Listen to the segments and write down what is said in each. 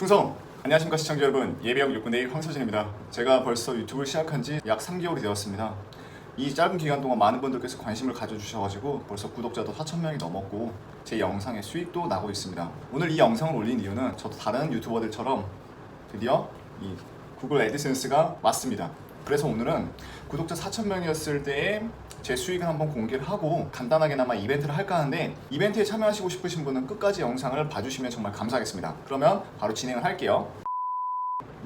충성! 안녕하십니까 시청자 여러분. 예비역 육군의 황서진입니다. 제가 벌써 유튜브를 시작한 지 약 3개월이 되었습니다. 이 짧은 기간 동안 많은 분들께서 관심을 가져주셔가지고 벌써 구독자도 4천명이 넘었고 제 영상의 수익도 나고 있습니다. 오늘 이 영상을 올린 이유는 저도 다른 유튜버들처럼 드디어 이 구글 애드센스가 왔습니다 그래서 오늘은 구독자 4천명이었을 때의 제 수익을 한번 공개를 하고 간단하게나마 이벤트를 할까 하는데 이벤트에 참여하시고 싶으신 분은 끝까지 영상을 봐주시면 정말 감사하겠습니다. 그러면 바로 진행을 할게요.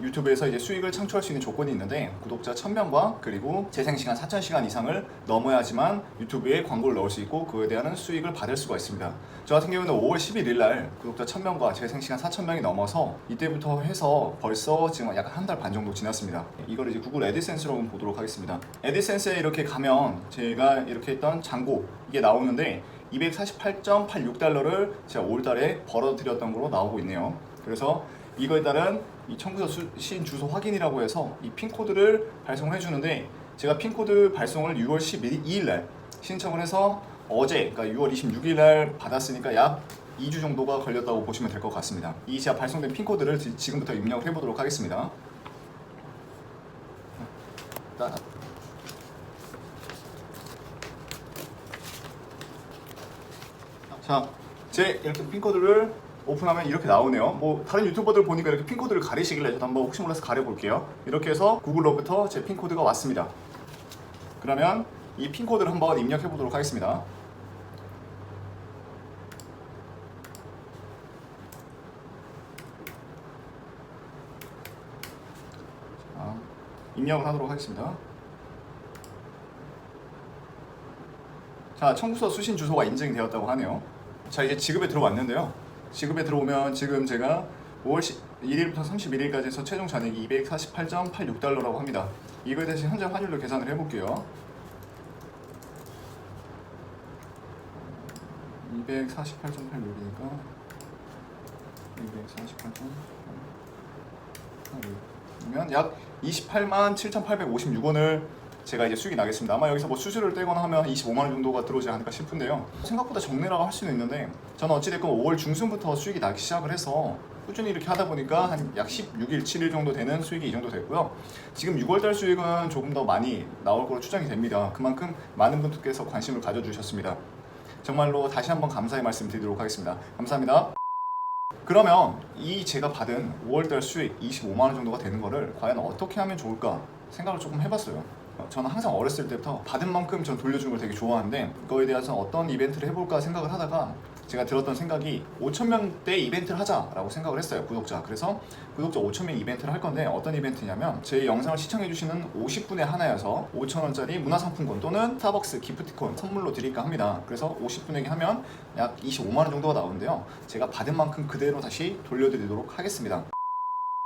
유튜브에서 이제 수익을 창출할 수 있는 조건이 있는데 구독자 1000명과 그리고 재생시간 4000시간 이상을 넘어야지만 유튜브에 광고를 넣을 수 있고 그에 대한 수익을 받을 수가 있습니다. 저 같은 경우는 5월 11일 날 구독자 1000명과 재생시간 4000명이 넘어서 이때부터 해서 벌써 지금 약 한 달 반 정도 지났습니다. 이걸 이제 구글 한번 보도록 하겠습니다. 애드센스에 이렇게 가면 제가 이렇게 했던 잔고 이게 나오는데 248.86달러를 제가 올 달에 벌어들였던 걸로 나오고 있네요. 그래서 이거에 따른 이 청구서 수신 주소 확인이라고 해서 이 핀 코드를 발송해 주는데 제가 핀 코드 발송을 6월 12일 날 신청을 해서 어제 그러니까 6월 26일 날 받았으니까 약 2주 정도가 걸렸다고 보시면 될 것 같습니다. 이 제가 발송된 핀 코드를 지- 지금부터 입력을 해 보도록 하겠습니다. 따- 자, 제 이렇게 핀 코드를 오픈하면 이렇게 나오네요. 뭐 다른 유튜버들 보니까 이렇게 핀 코드를 가리시길래 저도 한번 혹시 몰라서 가려 볼게요. 이렇게 해서 구글로부터 제 핀 코드가 왔습니다. 그러면 이 핀 코드를 한번 입력해 보도록 하겠습니다. 자, 입력을 하도록 하겠습니다. 자, 청구서 수신 주소가 인증이 되었다고 하네요. 자, 이제 지급에 들어왔는데요. 지급에 들어오면 지금 제가 5월 1일부터 31일까지 해서 최종 잔액이 248.86달러라고 합니다. 이거에 대해서 현재 환율로 계산을 해볼게요. 248.86이니까 248.86이면 약 28만 7,856원을 제가 이제 수익이 나겠습니다. 아마 여기서 뭐 수수료를 떼거나 하면 25만 원 정도가 들어오지 않을까 싶은데요. 생각보다 적내라고 할 수는 있는데 저는 어찌됐건 5월 중순부터 수익이 나기 시작을 해서 꾸준히 이렇게 하다 보니까 한 약 16일, 7일 정도 되는 수익이 이 정도 됐고요. 지금 6월달 수익은 조금 더 많이 나올 거로 추정이 됩니다. 그만큼 많은 분들께서 관심을 가져주셨습니다. 정말로 다시 한번 감사의 말씀 드리도록 하겠습니다. 감사합니다. 그러면 이 제가 받은 5월달 수익 25만 원 정도가 되는 거를 과연 어떻게 하면 좋을까 생각을 조금 해봤어요. 어, 저는 항상 어렸을 때부터 받은 만큼 전 돌려주는 걸 되게 좋아하는데 그거에 대해서 어떤 이벤트를 해볼까 생각을 하다가 제가 들었던 생각이 5천 명대 이벤트를 하자라고 생각을 했어요 구독자. 그래서 구독자 5천 명 이벤트를 할 건데 어떤 이벤트냐면 제 영상을 시청해 주시는 50분에 하나여서 5천 원짜리 문화상품권 또는 스타벅스 기프티콘 선물로 드릴까 합니다. 그래서 50분에게 하면 약 25만 원 정도가 나오는데요. 제가 받은 만큼 그대로 다시 돌려드리도록 하겠습니다.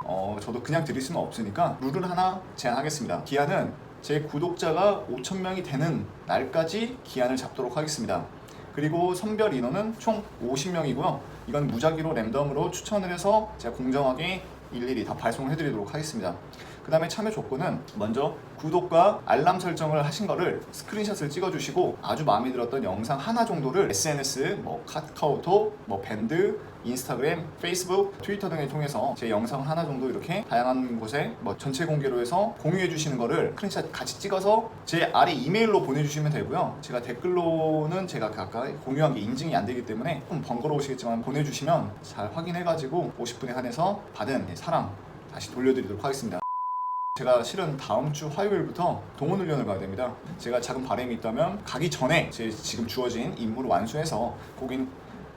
어, 저도 그냥 드릴 수는 없으니까 룰을 하나 제안하겠습니다. 기한은 제 구독자가 5,000명이 되는 날까지 기한을 잡도록 하겠습니다. 그리고 선별 인원은 총 50명이고요. 이건 무작위로 랜덤으로 추천을 해서 제가 공정하게 일일이 다 발송을 해드리도록 하겠습니다. 그 다음에 참여 조건은 먼저 구독과 알람 설정을 하신 거를 스크린샷을 찍어주시고 아주 마음에 들었던 영상 하나 정도를 SNS, 뭐 카카오톡, 뭐 밴드, 인스타그램, 페이스북, 트위터 등을 통해서 제 영상 하나 정도 이렇게 다양한 곳에 뭐 전체 공개로 해서 공유해 주시는 거를 스크린샷 같이 찍어서 제 아래 이메일로 보내주시면 되고요. 제가 댓글로는 제가 가까이 공유한 게 인증이 안 되기 때문에 좀 번거로우시겠지만 보내주시면 잘 확인해가지고 50분에 한해서 받은 사랑 다시 돌려드리도록 하겠습니다. 제가 실은 다음 주 화요일부터 동원 훈련을 가야 됩니다. 제가 작은 바람이 있다면 가기 전에 제 지금 주어진 임무를 완수해서 거긴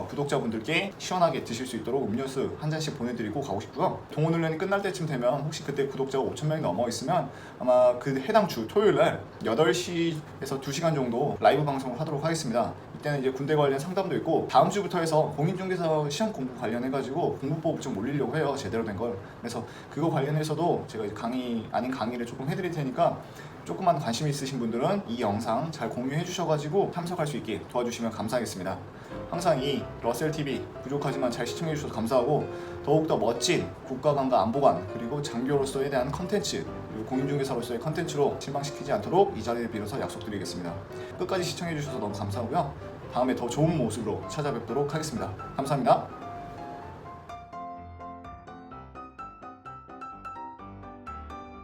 구독자분들께 시원하게 드실 수 있도록 음료수 한 잔씩 보내드리고 가고 싶고요. 동원 훈련이 끝날 때쯤 되면 혹시 그때 구독자가 5천 명이 넘어 있으면 아마 그 해당 주 토요일 날 8시에서 2시간 정도 라이브 방송을 하도록 하겠습니다. 이때는 이제 군대 관련 상담도 있고 다음 주부터 해서 공인중개사 시험 공부 관련해가지고 공부법 좀 올리려고 해요 제대로 된 걸. 그래서 그거 관련해서도 제가 이제 강의 아닌 강의를 조금 해드릴 테니까 조금만 관심 있으신 분들은 이 영상 잘 공유해 주셔가지고 참석할 수 있게 도와주시면 감사하겠습니다. 항상 이 러셀 TV 부족하지만 잘 시청해 주셔서 감사하고 더욱더 멋진 국가관과 안보관 그리고 장교로서에 대한 컨텐츠 그리고 공인중개사로서의 컨텐츠로 실망시키지 않도록 이 자리를 빌어서 약속드리겠습니다. 끝까지 시청해 주셔서 너무 감사하고요. 다음에 더 좋은 모습으로 찾아뵙도록 하겠습니다. 감사합니다.